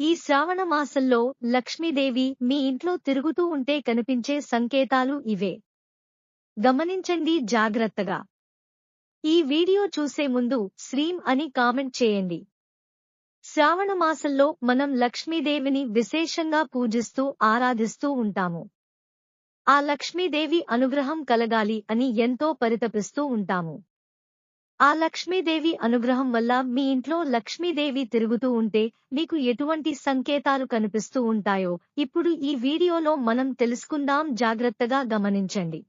ఈ శ్రావణ మాసంలో లక్ష్మీదేవి మీ ఇంట్లో తిరుగుతూ ఉంటే కనిపించే సంకేతాలు ఇవే. గమనించండి జాగ్రత్తగా. ఈ వీడియో చూసే ముందు శ్రీం అని కామెంట్ చేయండి. శ్రావణ మాసంలో మనం లక్ష్మీదేవిని విశేషంగా పూజిస్తూ ఆరాధిస్తూ ఉంటాము. ఆ లక్ష్మీదేవి అనుగ్రహం కలగాలి అని ఎంతో పరితపిస్తూ ఉంటాము. ఆ లక్ష్మీదేవి అనుగ్రహం వల్ల మీ ఇంట్లో లక్ష్మీదేవి తిరుగుతూ ఉంటే మీకు ఎటువంటి సంకేతాలు కనిపిస్తూ ఉంటాయో ఇప్పుడు ఈ వీడియోలో మనం తెలుసుకుందాం. జాగ్రత్తగా గమనించండి.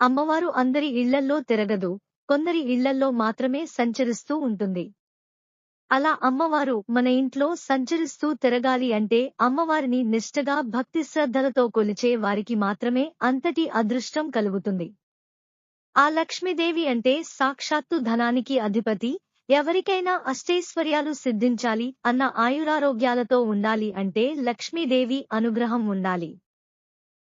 అమ్మవారు అందరి ఇళ్ళల్లో తిరగదు. కొందరి ఇళ్ళల్లో మాత్రమే సంచరిస్తూ ఉంటుంది. అలా అమ్మవారు మన ఇంట్లో సంచరిస్తూ తిరగాలి అంటే అమ్మవారిని నిష్టగా భక్తి శ్రద్ధలతో కొలిచే వారికి మాత్రమే అంతటి అదృష్టం కలుగుతుంది. ఆ లక్ష్మీదేవి అంటే సాక్షాత్తు ధనానికి అధిపతి. ఎవరికైనా అష్టైశ్వర్యాలు సిద్ధించాలి అన్న ఆయురారోగ్యాలతో ఉండాలి అంటే లక్ష్మీదేవి అనుగ్రహం ఉండాలి.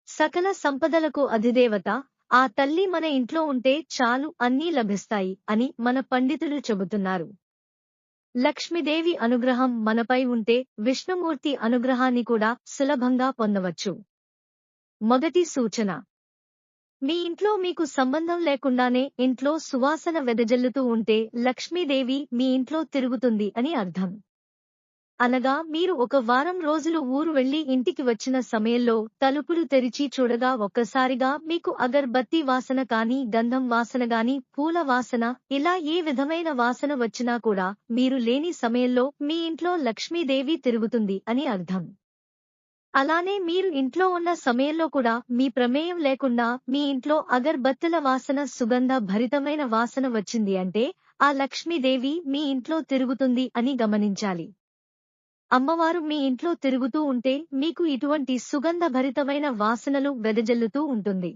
సకల సంపదలకు అధిదేవత ఆ తల్లి మన ఇంట్లో ఉంటే చాలు అన్నీ లభిస్తాయి అని మన పండితులు చెబుతున్నారు. లక్ష్మీదేవి అనుగ్రహం మనపై ఉంటే విష్ణుమూర్తి అనుగ్రహాన్ని కూడా సులభంగా పొందవచ్చు. మొదటి సూచన మీ ఇంట్లో మీకు సంబంధం లేకుండానే ఇంట్లో సువాసన వెదజల్లుతూ ఉంటే లక్ష్మీదేవి మీ ఇంట్లో తిరుగుతుంది అని అర్థం. అనగా మీరు ఒక వారం రోజులు ఊరు వెళ్ళి ఇంటికి వచ్చిన సమయంలో తలుపులు తెరిచి చూడగా ఒక్కసారిగా మీకు అగర్బత్తి వాసన కాని గంధం వాసన గాని పూల వాసన ఇలా ఏ విధమైన వాసన వచ్చినా కూడా మీరు లేని సమయంలో మీ ఇంట్లో లక్ష్మీదేవి తిరుగుతుంది అని అర్థం. అలానే మీరు ఇంట్లో ఉన్న సమయంలో కూడా మీ ప్రమేయం లేకుండా మీ ఇంట్లో అగర్బత్తుల వాసన సుగంధ భరితమైన వాసన వచ్చింది అంటే ఆ లక్ష్మీదేవి మీ ఇంట్లో తిరుగుతుంది అని గమనించాలి. అమ్మవారు మీ ఇంట్లో తిరుగుతూ ఉంటే మీకు ఇటువంటి సుగంధ భరితమైన వాసనలు వెదజల్లుతూ ఉంటుంది.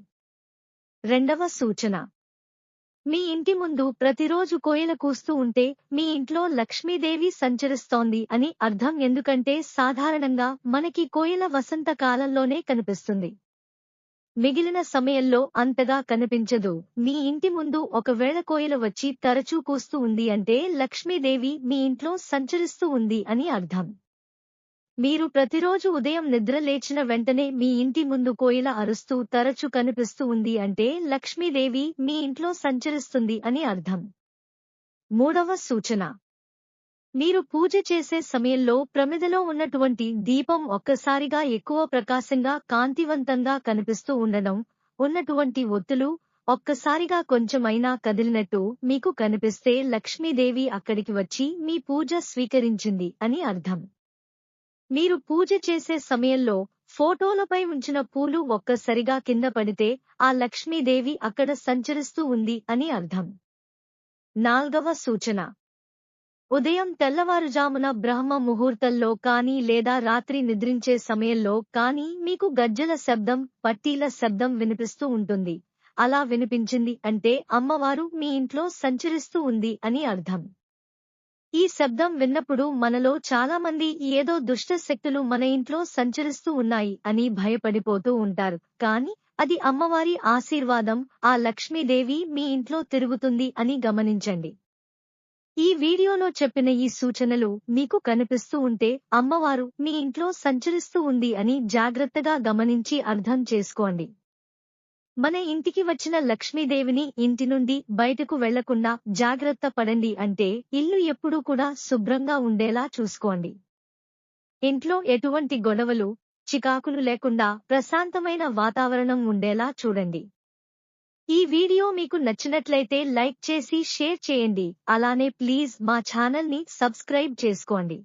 రెండవ సూచన. మీ ఇంటి ముందు ప్రతిరోజు కోయల కూస్తూ ఉంటే మీ ఇంట్లో లక్ష్మీదేవి సంచరిస్తోంది అని అర్థం ఎందుకంటే సాధారణంగా మనకి కోయల వసంత కాలంలోనే కనిపిస్తుంది. మిగిలిన సమయంలో అంతగా కనిపించదు. మీ ఇంటి ముందు ఒకవేళ కోయల వచ్చి తరచూ కూస్తూ ఉంది అంటే లక్ష్మీదేవి మీ ఇంట్లో సంచరిస్తూ ఉంది అని అర్థం. మీరు ప్రతిరోజు ఉదయం నిద్ర లేచిన వెంటనే మీ ఇంటి ముందు కోయిల అరుస్తూ తరచు కనిపిస్తూ ఉంది అంటే లక్ష్మీదేవి మీ ఇంట్లో సంచరిస్తుంది అని అర్థం. మూడవ సూచన. మీరు పూజ చేసే సమయంలో ప్రమిదలో ఉన్నటువంటి దీపం ఒక్కసారిగా ఎక్కువ ప్రకాశంగా కాంతివంతంగా కనిపిస్తూ ఉండడం ఉన్నటువంటి ఒత్తులు ఒక్కసారిగా కొంచెమైనా కదిలినట్టు మీకు కనిపిస్తే లక్ష్మీదేవి అక్కడికి వచ్చి మీ పూజ స్వీకరించింది అని అర్థం. మీరు పూజ చేసే సమయంలో ఫోటోలపై ఉంచిన పూలు ఒక్కసారిగా కింద పడితే ఆ లక్ష్మీదేవి అక్కడ సంచరిస్తూ ఉంది అని అర్థం. నాల్గవ సూచన. ఉదయం తెల్లవారుజామున బ్రహ్మ ముహూర్తంలో కానీ లేదా రాత్రి నిద్రించే సమయంలో కానీ మీకు గజ్జల శబ్దం పట్టీల శబ్దం వినిపిస్తూ ఉంటుంది. అలా వినిపించింది అంటే అమ్మవారు మీ ఇంట్లో సంచరిస్తూ ఉంది అని అర్థం. ఈ శబ్దం విన్నప్పుడు మనలో చాలా మంది ఏదో దుష్ట శక్తులు మన ఇంట్లో సంచరిస్తూ ఉన్నాయి అని భయపడిపోతూ ఉంటారు. కానీ అది అమ్మవారి ఆశీర్వాదం ఆ లక్ష్మీదేవి మీ ఇంట్లో తిరుగుతుంది అని గమనించండి. ఈ వీడియోలో చెప్పిన ఈ సూచనలు మీకు కనిపిస్తూ ఉంటే అమ్మవారు మీ ఇంట్లో సంచరిస్తూ ఉంది అని జాగ్రత్తగా గమనించి అర్థం చేసుకోండి. మన ఇంటికి వచ్చిన లక్ష్మీదేవిని ఇంటి నుండి బయటకు వెళ్ళకుండా జాగ్రత్త పడండి అంటే ఇల్లు ఎప్పుడూ కూడా శుభ్రంగా ఉండేలా చూసుకోండి. ఇంట్లో ఎటువంటి గొడవలు చికాకులు లేకుండా ప్రశాంతమైన వాతావరణం ఉండేలా చూడండి. ఈ వీడియో మీకు నచ్చినట్లయితే లైక్ చేసి షేర్ చేయండి. అలానే ప్లీజ్ మా ఛానల్ని సబ్స్క్రైబ్ చేసుకోండి.